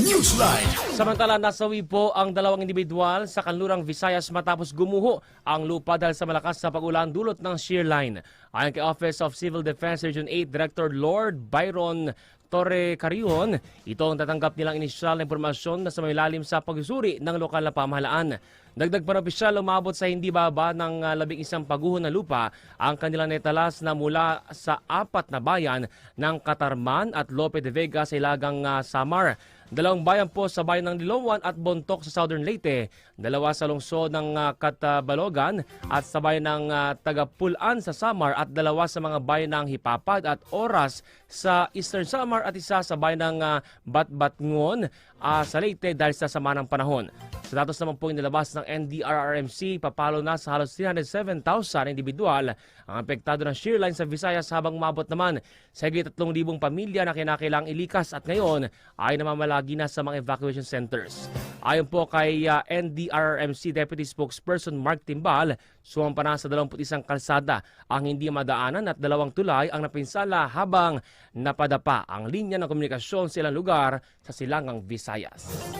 Newsline. Samantala, nasawi po ang dalawang individual sa kanlurang Visayas matapos gumuho ang lupa dahil sa malakas na pag-ulan dulot ng shear line. Ayon kay Office of Civil Defense Region 8 Director Lord Byron Torre Carrion, ito ang tatanggap nilang inisyal na impormasyon na sa may lalim sa pagsusuri ng lokal na pamahalaan. Dagdag pa ng opisyal, umabot sa hindi baba ng ah, labing isang paguho na lupa ang kanilang netalas na mula sa apat na bayan ng Katarman at Lope de Vega sa ilagang ah, Samar. Dalawang bayan po sa bayan ng Liloan at Bontok sa Southern Leyte, dalawa sa lungsod ng ah, Catabalogan at sa bayan ng ah, Tagapulan sa Samar at dalawa sa mga bayan ng Hipapad at Oras sa Eastern Samar at isa sa bayan ng Batbatngon ah, sa Leyte dahil sa sama ng panahon. Sa datos naman po inilabas ng NDRRMC, papalo na sa halos 307,000 individual ang apektado ng shear line sa Visayas habang mabot naman sa higit 3,000 pamilya na kinakailang ilikas at ngayon ay namamalagi na sa mga evacuation centers. Ayon po kay ah, NDRRMC Deputy Spokesperson Mark Timbal, sumampa na sa 21 kalsada ang hindi madaanan at dalawang tulay ang napinsala habang napadapa ang linya ng komunikasyon sa ilang lugar sa silangang Visayas.